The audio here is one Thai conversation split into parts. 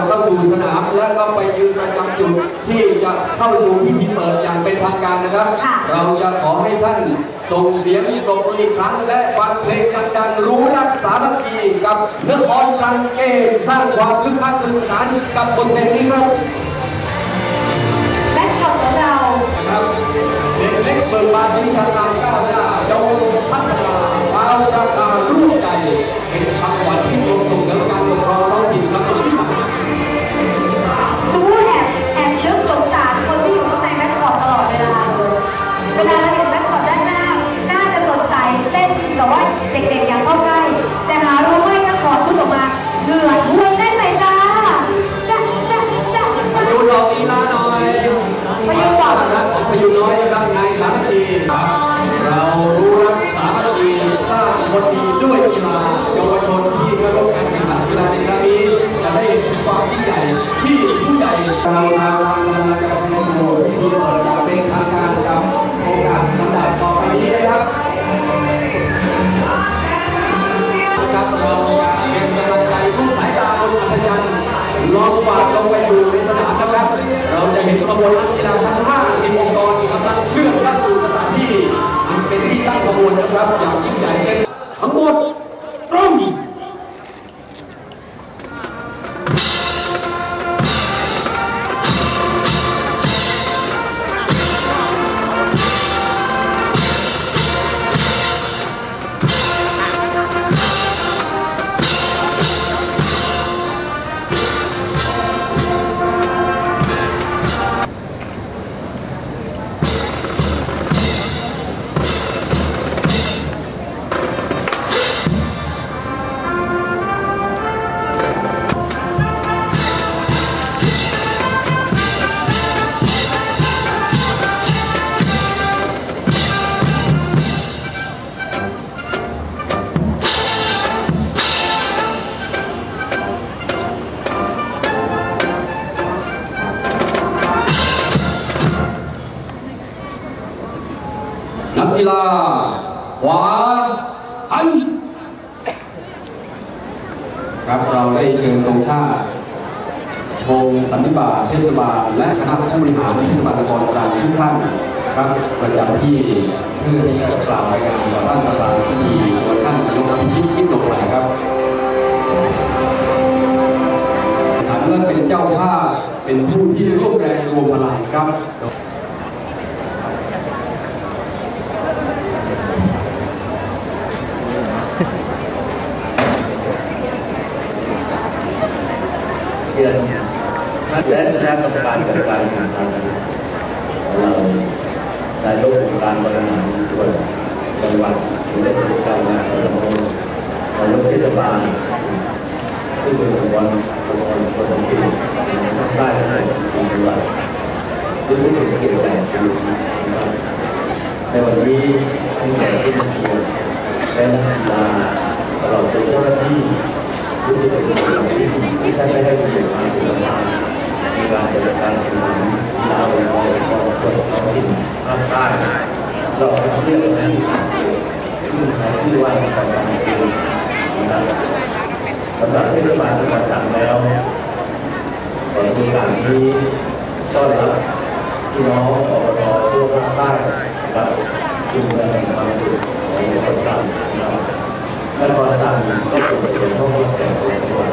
เข้าสู่สนามและก็ไปยืนประจำจุดที่จะเข้าสู่พิธีเปิดอย่างเป็นทางการนะครับค่ะเราจะขอให้ท่านส่งเสียงปรบมืออีกครั้งและฟังเพลงดังๆรู้รักสามัคคีกับนครลังเกมสร้างความคึกคักสนุกสนานกับบทเพลงนี้ครับและจบของเรานะครับเด็กเล็กเบิกบานวิชาการก้าวหน้าเยาวชนพัฒนาชาวราคาร่ว กกีฬา ขวาหันครับเราได้เชิญตรงชาติธงสันติบาลเทศบาล และคณะผู้บริหารเทศบาลนครตรังทุกท่านครับประจำที่เพื่อที่จะกล่าวรายงานต่อท่านประธานที่ดีโดยท่านนายกพิชิตชิดลงไหลครับฐานเมื่อเป็นเจ้าภาพเป็นผู้ที่ร่วมแรงรวมพลังครับ เดือน และคณะกรรมการจัดการงานทางเรานายกองค์การบริหารส่วนจังหวัดหรือได้จัดการงานระบบนายกเทศบาลซึ่งเป็นองค์กรองค์กรคนท้องถิ่นภาคใต้ทั้งหมดของจังหวัดซึ่งผู้มีเกียรติใหญ่ชีวิตในวันนี้ที่แขกที่มาเชียร์และนักกีฬาตลอดจนเจ้าหน้าที่ผู้ที่เป็นคนที่ท่านได้ให้เกียรติมาเป็นประธาน การจัดการแข่งขันกีฬาวันลอยของส่วนท้องถิ่นภาคใต้เราเรียกว่าที่ซึ่ใช้ชื่อว่าการการเมืองนะครับสำหรับเทศบาลจังหวัดตรังแล้วในโครงการนี้ก็รับพี่น้องอบตทั่วภาคใต้นะครับจึงเป็นความสุขของคนตรังนะครับนครตรังก็เป็นเกี่ยวข้องกับแต่ตัวจังหวัด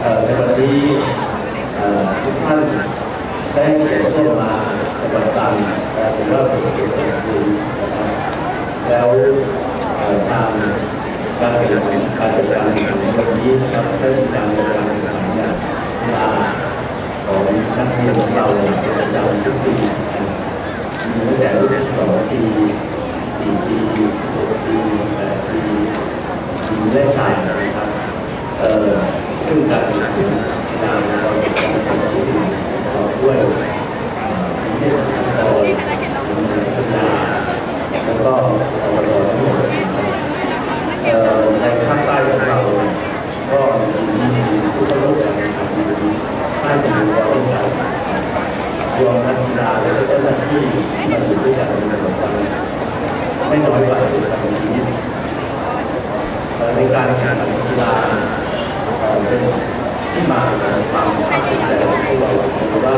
เอ่อในวันนี้เอ่ ทุกท่านได้เกียรติเข้ามาจังหวัดตรังเอ่อถือว่าเป็นเกียรติอย่างยิ่งนะครับแล้วทางการแข่งขันการจัดการในวันนี้นะครับได้มีการจัดการแข่งขันเนี่ยกีฬาของนักเรียนของเราเป็นประจำทุกปีมีตั้งแต่รุ่นสองปีสี่ปีหกปีแปดปีปีแรกชายนะครับ เอ่อซึ่งการแข่งขันกีฬาเราจะทำสิ่งเราด้วยเรื่องของเราแล้วก็ในภาคใต้ของเราก็มีผู้เข้าร่วมการแข่งขันมีห้าสิบหกร่วมกันรวมนักกีฬาและเจ้าหน้าที่ที่มาอยู่ด้วยกันในจังหวัดตรัง ไม่น้อยกว่าในการชีวิตในการแข่งขันกีฬาเอ่อเป็นที่มา ความภาคภูมิใจของพวกเราเพราะว่า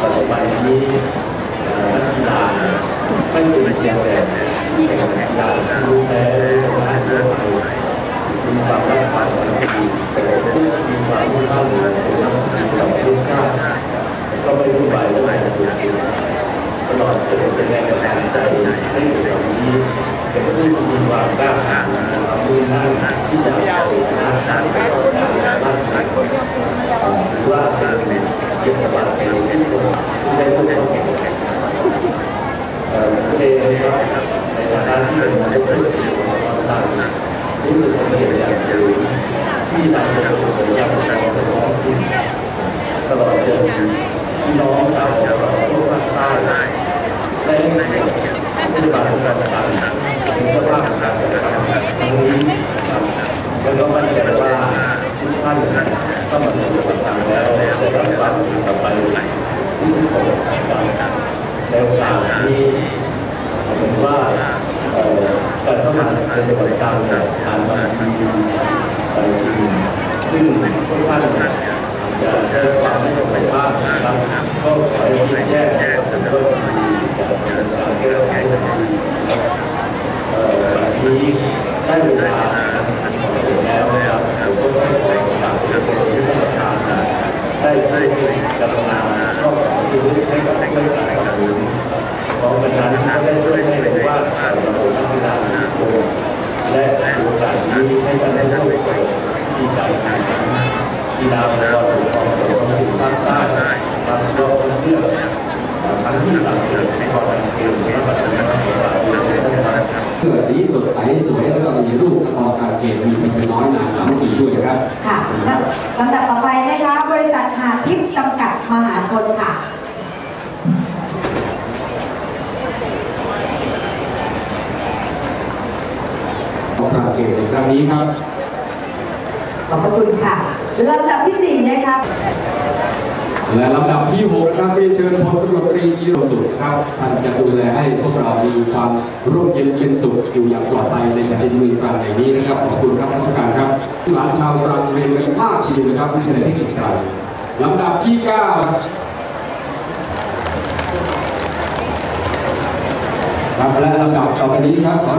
ปัจจุบันนี้เอ่อนักกีฬาไม่เป็นเพียงแต่แข่งกีฬาที่รู้แพ้ชนะเยอะไปมีความรักความสามัคคีแต่ผู้มีความมุ่งมั่นเป็นนักกีฬาประเภทชาติก็ไม่รู้ไปเรื่องอะไรตัวเองตลอดจนเป็นแรงกำลังใจให้เด็กเหล่านี้เป็ นผู้มีความกล้าหาญความมุ่งมั่นที่จะเอาชนะรแข่งขันบ้านเมือว่าเป็นเกียรติบัตรแห่งที่ผมได้พูดความเห็นเอ่อเพลงนะครับในฐานะที่เป็นนักธุรกิจของความ ต่างรู้สึกามเห็นอย่าที่นำไปสู่ผลงาของเราท้องถิ่นตลอดจนพี่น้องชางหวัดทั่วภาคใต้ได้ให้เกียรติปฏิบัติการต่างๆถึงสภาพการจัดการครั้งนี้แล้วก็มั่นใจว่าทุกท่านก็มาสู่ปฏิบัติแล้วจะรับความดีต่อไปที่ทุกคนครับในโอกาสนี้ผมว่าเอ่อการเข้ามาในบริการเนี่ยการบางทีบางทีซึ่งทุกท่านจะได้ความไม่ตรงกันบ้างนะครับก็ขอให้แยกแยกกันด้วยดีจากการแก้ไขปัญหาเอ่อวันนี้ได้เวลาแล้วนะครับผมก็ขอฝากทุกคนที่ต้องการได้ได้กำลังก็ขอที่ให้กับให้กับการดูเพราะวันนั้นก็ได้ช่วยให้เห็นว่าเราต้องเวลาทุกคนและโอกาสนี้ให้กันได้ร่วมกันที่ใจกันกีฬาของเราของเราถึงภาคใต้ทำยอดเลือกครั้งที่สามสิบในความเป็นเกมและปัจจุบันของเรานะครับ เสื้อสีสดใสสวยแล้วก็มีรูปคอการเกตมีเป็นน้อยนายสามัคคีด้วยนะครับ ค่ะ ลำดับต่อไปนะคะบริษัทหาทิพย์จำกัดมหาชนค่ะของการเกตในครั้งนี้ครับ ขอบพระคุณค่ะลำดับที่สี่นะคะ และลำดับที่6ครับเรียนเชิญพลตำรวจตรียีโรสุขครับท่านจะดูแลให้พวกเรามีความร่มเย็นเป็นสุขอยู่อย่างปลอดภัยในแผ่นดินเมืองตรังแห่งนี้นะครับขอบคุณครับท่านการครับหลานชาวตรังเรียนกันมากทีเดียวนะครับวิทยาลัยเทคนิคตรังลำดับที่9ครับและลำดับต่อไปนี้ครับขอ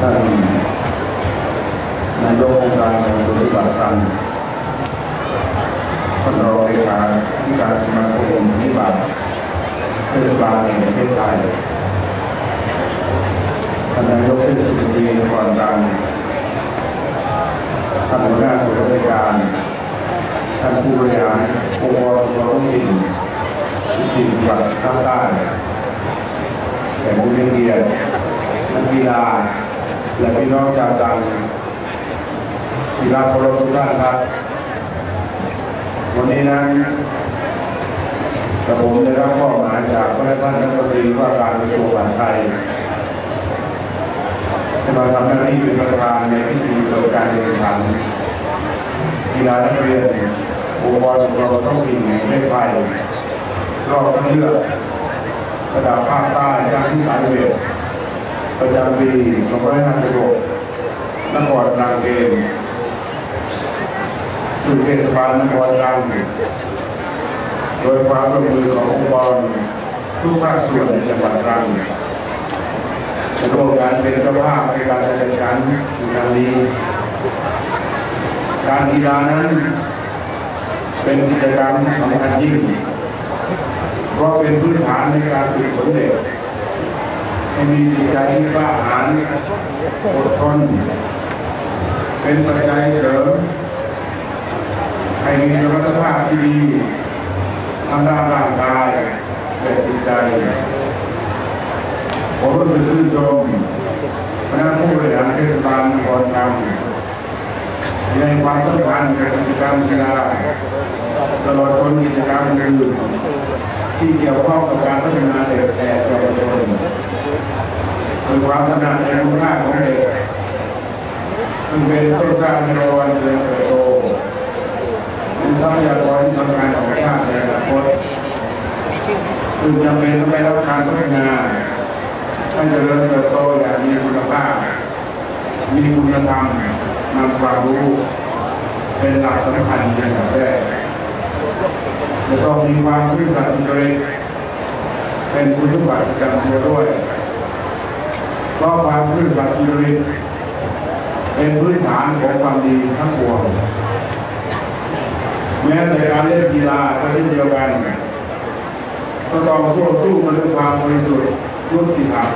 ท่านนายกองค์การปฏิบัติการ ท่านรองเลขาธิการสมาคมปฏิบัติเทศบาลแห่งประเทศไทยท่านนายกเทศมนตรีนครตรังท่านหัวหน้าส่วนราชการท่านผู้บริหารองค์กรท้องถิ่นที่สี่จังหวัดภาคใต้แห่ผู้มีเกียรตินักกีฬาและพี่น้องชาวตรังที่รักเคารพทุกท่านครับ วันนี้นั้นกระผมได้รับมอหมายจากพระท่านรัฐมนตรีว่าการกระทรวงมหาดไทยให้มาทำหน้าที่เป็นประธานในพิธีเปิดการแข่งขันกีฬานักเรียนองค์กรปกครองท้องถิ่นแห่งประเทศไทยรอบคัดเลือกระดับภาคใต้ครั้งที่31ประจำปี2556นครตรังเกม สู่เทศบาลนครตรังโดยความร่วมมือขององค์กรทุกภาคส่วนในจังหวัดตรังจะร่วมกันเป็นเจ้าภาพในการจัดการในครั้งนี้ การกีฬานั้น เป็นกิจกรรมที่สำคัญยิ่งเพราะเป็นพื้นฐานในการฝึกฝนเด็กให้มีจิตใจที่กล้าหาญอดทนเป็นปัจจัยเสริม ให้มีสมรรถภาพที่ดีทางด้านร่างกายและจิตใจผมรู้สึกชื่นชมคณะผู้บริหารเทศบาลนครตรังให้ความสำคัญกับกิจกรรมกีฬาตลอดจนกิจกรรมอื่นที่เกี่ยวข้องกับการพัฒนาเด็กและเยาวชนคือความถนัดในคุณค่าของเด็กซึ่งเป็นต้นกล้าในรอวันเรืองเติบโต เป็นทรัพยากรที่สำคัญของชาติในอนาคตซึ่งจำเป็นต้องได้รับการพัฒนาให้เจริญเติบโตอย่างมีคุณภาพ มีคุณธรรมนำความรู้ เป็นหลักสำคัญในอันดับแรกจะต้องมีความซื่อสัตย์สุจริตเป็นคุณสมบัติประจำตัวด้วยเพราะความซื่อสัตย์สุจริตเป็นพื้นฐานของความดีทั้งปวง แม้แต่การเล่นกีฬาก็เช่นเดียวกันก็ต้องสู้สู้กันด้วยความบริสุทธิ์ยุติธรรม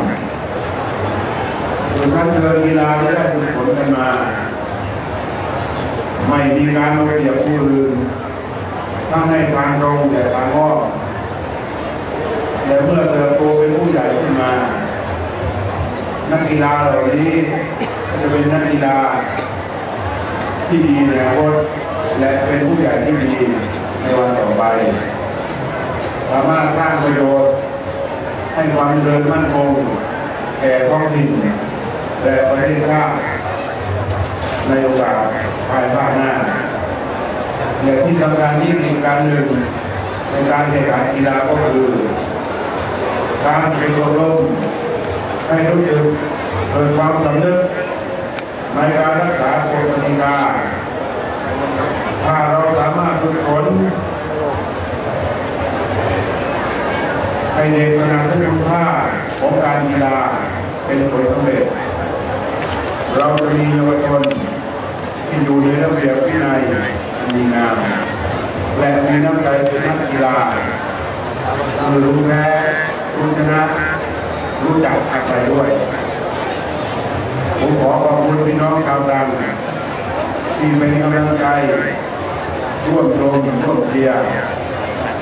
โดยชั้นเชิงกีฬาที่ได้ผลกันมา ไม่มีการเอาเปรียบผู้อื่นทั้งในทางตรงและทางอ้อมแต่เมื่อเติบโตเป็นผู้ใหญ่ขึ้นมา นักกีฬาเหล่านี้ก็จะเป็นนักกีฬาที่ดีในอนาคต และเป็นผู้ใหญ่ที่ดีในวันต่อไป สามารถสร้างประโยชน์ให้ความเจริญมั่นคงแก่ท้องถิ่นและประเทศชาติในโอกาสภายภาคหน้าและที่สำคัญยิ่อีกการหนึ่งในการแข่งขันกีฬาก็คือ การเป็นอบรมให้รู้จึกเกิดความสำนึกในการรักษากฎกติกา ถ้าเราสามารถฝึกฝนให้เด็กตระหนักถึงคุณค่าของการกีฬาเป็นผลสำเร็จ เราจะมีเยาวชนที่อยู่ในระเบียบวินัยอันดีงามและมีน้ำใจเป็นนักกีฬาคือรู้แพ้รู้ชนะ รู้จักอาศัยด้วย ผมขอขอบคุณพี่น้องชาวตรังที่เป็นกำลังใจ ร่วมชมร่วมเชียร์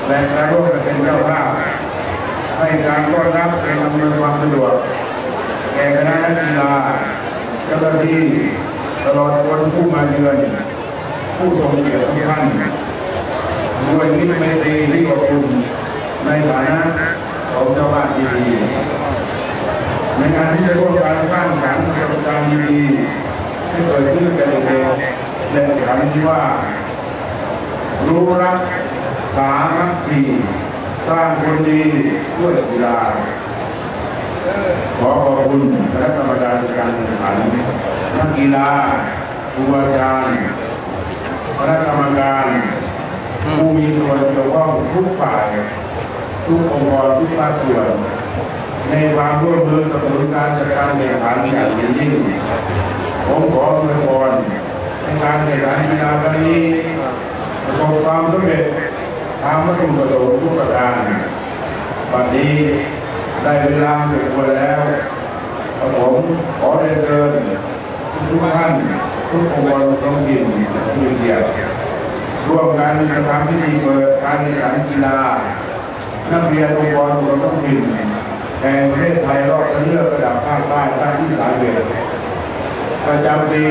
และการร่วมกันเป็นเจ้าภาพให้การต้อนรับเป็นอำนวยความสะดวกแก่คณะนักกีฬาเจ้าหน้าที่ตลอดคนผู้มาเยือน ผู้ทรงเกียรติทุกท่านด้วยมิตรไมตรีที่อบอุ่นในฐานะของเจ้าบ้านดีในการที่จะร่วมการสร้างสรรค์ประสบการณ์ดีๆให้เกิดขึ้นแก่เด็กๆและคำที่ว่า รู้รักสามัคคีสร้างคนดีด้วยกีฬาขอขอบคุณคณะกรรมการการแข่งขันนักกีฬาครูอาจารย์คณะกรรมการผู้มีส่วนเกี่ยวข้องทุกฝ่ายทุกองค์กรทุกภาคส่วน ในความร่วมมือสนับสนุนการจัดการแข่งขันอย่างยิ่งผมขออวยพรให้การแข่งขันกีฬาครั้งนี้ ประสบความสำเร็จตามวัตถุประสงค์ทุกประการบัดนี้ได้เวลาสมควรแล้วผมขอเรียนเชิญทุกท่านทุกองค์กรท้องถิ่นผู้เกียรติร่วมกันกระทำพิธีเปิดการแข่งขันกีฬานักเรียนองค์กรท้องถิ่นแห่งประเทศไทยรอบคัดเลือกระดับภาคใต้ภาคที่สามเอ็ดประจำปี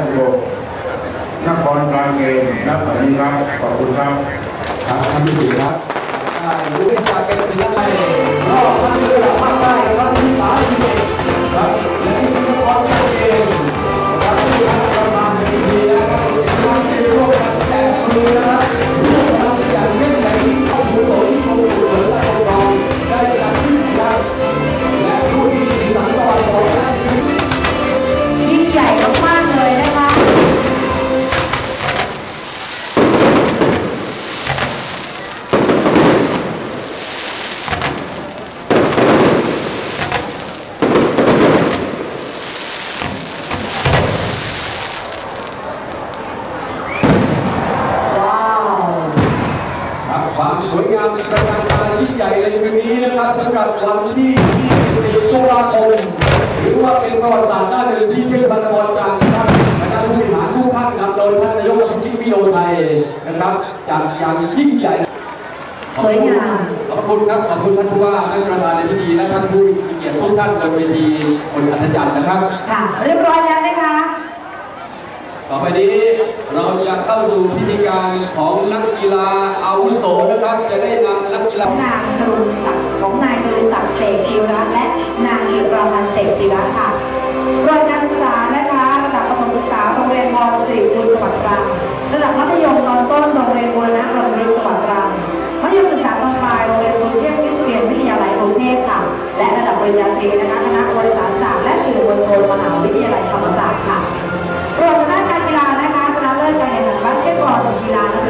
2566 นครกลางเกณฑ์นับแบบนี้ครับขอบคุณครับครับท่านผู้ชมครับได้รู้จากเป็นศิลปินรอบคัดเลือกภาคใต้ครั้งที่สามสิบเอ็ดครับและที่นครปฐมเองนะครับที่คณะกรรมการในทีนะครับร่วมที่ร่วมกันแจกมือนะครับ นคืนนี้นะครับสำหรับวันที่24ตุลาคมถือว่าเป็นประวัติศาสตร์หน้าหนึ่งที่เทศบาลตำบลกลางนะครับคณะผู้บริหารทุกท่านนำโดยท่านนายกรัฐมนตรีวิโรไทยนะครับจากอย่างยิ่งใหญ่สวยงามขอบคุณครับขอบคุณท่านผู้ว่าท่านประธานในพิธีและท่านผู้มีเกียรติทุกท่านบนเวทีบนอัศจรรย์นะครับค่ะเรียบร้อยแล้วนะคะ ต่อไปนี้เราจะเข้าสู่พิธีการของนักกีฬาอาวุโสนะครับจะได้นำ รานางกรุณศักดิ์ของนายกรุณศักดิ์เสกธีระและนางจิราวันเสกธีระค่ะรดยการศึกษานะคะระดับประถมศึกษาโรงเรียนมอสิริบุญจังหวัดตรังระดับมัธยมตอนต้นโรงเรียนบูรณะโรงเรียนจังหวัดตรังมัธยมศึกษาตอนปลายโรงเรียนกรุงเทพคริสเตียนวิทยาลัยกรุงเทพค่ะ และระดับปริญญาตรีนะคะคณะบริหารศาสตร์และสื่อมวลชนมหาวิทยาลัยธรรมศาสตร์ค่ะรวมด้านการกีฬานะคะชนะเลิศการแข่งขันบาสเกตบอลกีฬานักเ